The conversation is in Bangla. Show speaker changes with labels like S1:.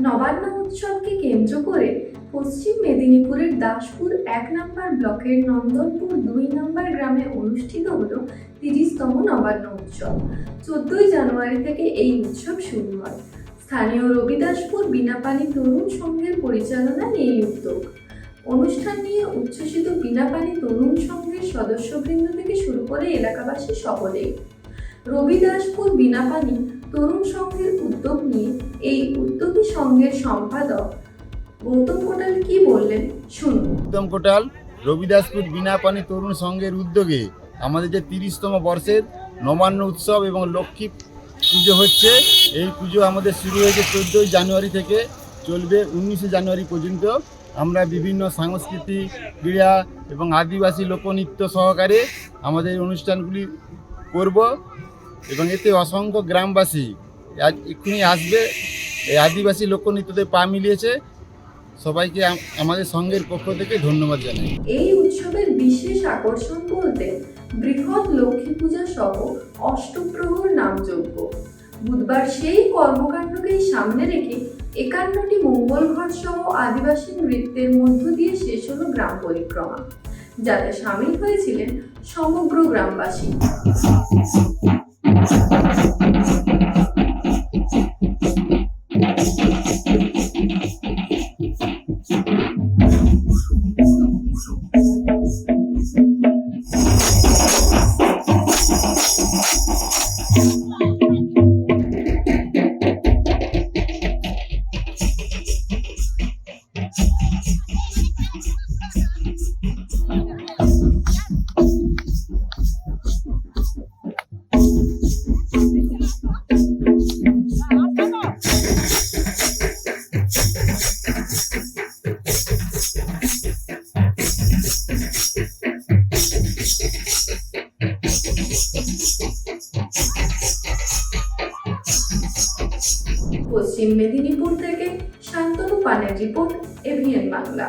S1: নবান্ন উৎসবকে কেন্দ্র করে পশ্চিম মেদিনীপুরের দাসপুর এক নম্বর ব্লকের নন্দনপুর দুই নম্বর গ্রামে অনুষ্ঠিত হল তিরিশতম নবান্ন উৎসব। চোদ্দই জানুয়ারি থেকে এই উৎসব শুরু হয়। স্থানীয় রবিদাসপুর বিনাপানি তরুণ সংঘের পরিচালনায় এই উদ্যোগ। অনুষ্ঠান নিয়ে উচ্ছ্বসিত বিনাপানি তরুণ সংঘের সদস্যবৃন্দ থেকে শুরু করে এলাকাবাসী সকলেই। রবিদাসপুর বিনাপানি তরুণ সংঘের উদ্যোগ নিয়ে এই উদ্যোগী সংঘের সম্পাদক গৌতম কোটাল কি বললেন? শুনুন।
S2: উত্তম কোটাল, রবিদাসপুর বিনা পানি তরুণ সংঘের উদ্যোগে আমাদের যে তিরিশতম বর্ষের নবান্ন উৎসব এবং লক্ষ্মী পুজো হচ্ছে, এই পুজো আমাদের শুরু হয়েছে চোদ্দোই জানুয়ারি থেকে চলবে উনিশে জানুয়ারি পর্যন্ত। আমরা বিভিন্ন সাংস্কৃতিক ক্রীড়া এবং আদিবাসী লোকনৃত্য সহকারে আমাদের অনুষ্ঠানগুলি করব। এবং এতে অসংখ্য গ্রামবাসী এক্ষুনি আসবে। এই আদিবাসী লোকনৃত্যতে পা মিলিয়েছে। সবাইকে আমাদের সঙ্গের পক্ষ থেকে ধন্যবাদ জানাই।
S1: এই উৎসবের বিশেষ আকর্ষণ বলতে বৃহৎ লক্ষ্মী পূজা সহ অষ্টপ্রহর নামযজ্ঞ বুধবার সেই কর্মকাণ্ডকেই সামনে রেখে একান্নটি মঙ্গল ঘট সহ আদিবাসী নৃত্যের মধ্য দিয়ে শেষ হলো গ্রাম পরিক্রমা, যাতে সামিল হয়েছিলেন সমগ্র গ্রামবাসী। পশ্চিম মেদিনীপুর থেকে শান্তনু পানের রিপোর্ট এভিএন বাংলা।